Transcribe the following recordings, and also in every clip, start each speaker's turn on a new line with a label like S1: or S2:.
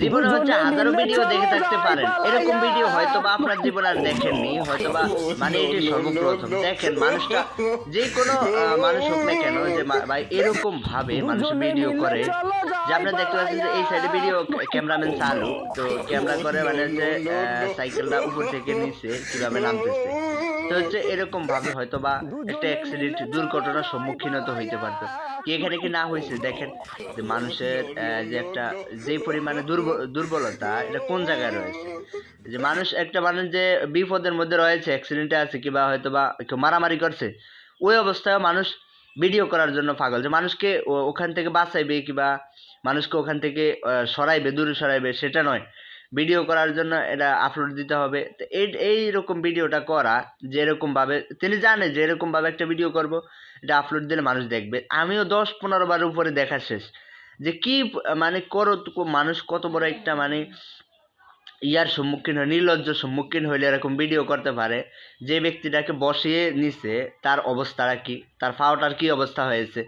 S1: জীবনে হচ্ছে হাজারো ভিডিও দেখে থাকতে পারেন। এরকম ভিডিও হয়তো বা আপনার জীবনে আর দেখেননি হয়তো বা মানে এটি সর্বপ্রথম। দেখেন মানুষটা যে কোনো মানুষ হোক না কেন যে ভাই এরকম ভাবে মানুষ ভিডিও করে। যে আপনারা দেখতে পাচ্ছেন যে এই সাইডে ভিডিও ক্যামেরাম্যান চালু তো ক্যামেরা করে মানে যে সাইকেলটা উপর থেকে নিচে কীভাবে নামতেছে। তো হচ্ছে এরকম ভাবে হয়তো বা একটা অ্যাক্সিডেন্ট দুর্ঘটনার সম্মুখীন হতে হইতে পারতো। কি এখানে কি না হয়েছে দেখেন যে মানুষের যে একটা যে পরিমাণে দুর্বলতা, এটা কোন জায়গায় রয়েছে? যে মানুষ একটা মানুষ যে বিপদের মধ্যে রয়েছে অ্যাক্সিডেন্টে আছে কিংবা হয়তো বা কেউ মারামারি করছে, ওই অবস্থায় মানুষ ভিডিও করার জন্য পাগল। যে মানুষকে ওখান থেকে বাঁচাইবে কিংবা মানুষকে ওখান থেকে সরাইবে, দূরে সরাইবে, সেটা নয়। ভিডিও করার জন্য এটা আপলোড দিতে হবে। তো এই এইরকম ভিডিওটা করা যে এরকমভাবে তিনি জানে যে এরকমভাবে একটা ভিডিও করব, এটা আপলোড দিলে মানুষ দেখবে। আমিও দশ পনেরো বার উপরে দেখা শেষ। যে কি মানে করো মানুষ কত বড় একটা মানে ইয়ার সম্মুখীন হয়, নির্লজ্জ সম্মুখীন হইলে এরকম ভিডিও করতে পারে, যে ব্যক্তিটাকে বসিয়ে নিছে, তার অবস্থাটা কি, তার ফাওটার কি অবস্থা হয়েছে,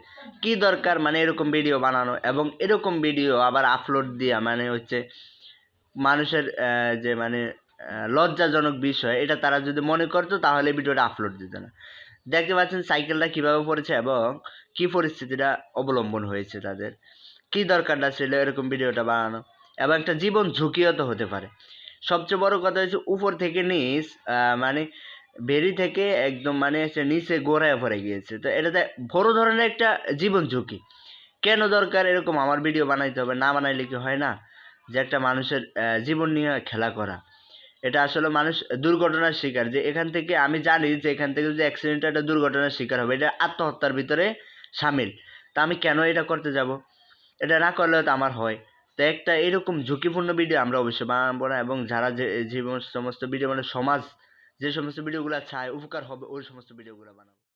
S1: কি দরকার মানে এরকম ভিডিও বানানো, এবং এরকম ভিডিও আবার আপলোড দিয়া মানে হচ্ছে মানুষের যে মানে লজ্জাজনক বিষয়, এটা তারা যদি মনে করতো, তাহলে ভিডিওটা আপলোড দিত না। দেখতে পাচ্ছেন সাইকেলটা কীভাবে পড়েছে, এবং কি পরিস্থিতিটা অবলম্বন হয়েছে তাদের। কি দরকারটা ছিল এরকম ভিডিওটা বানানো? এবং একটা জীবন ঝুঁকিও তো হতে পারে। সবচেয়ে বড় কথা হচ্ছে উপর থেকে নিচ মানে বেরি থেকে একদম মানে হচ্ছে নিচে গোড়ায় পড়ে গিয়েছে। তো এটাতে বড় ধরনের একটা জীবন ঝুঁকি। কেন দরকার এরকম আমার ভিডিও বানাইতে হবে? না বানাইলে কি হয় না? যে একটা মানুষের জীবন নিয়ে খেলা করা। এটা আসলে মানুষ দুর্ঘটনার শিকার। যে এখান থেকে আমি জানি যে এখান থেকে যে অ্যাক্সিডেন্ট একটা দুর্ঘটনার শিকার হবে। এটা আত্মহত্যার ভিতরে সামিল। তা আমি কেন এটা করতে যাব? এটা না করলে তো আমার হয়। তো একটা এরকম ঝুঁকিপূর্ণ ভিডিও আমরা অবশ্যই বানাবো না এবং যারা যে যে সমস্ত ভিডিও মানে সমাজ যে সমস্ত ভিডিওগুলো চায়, উপকার হবে ওই সমস্ত ভিডিওগুলো বানাবো।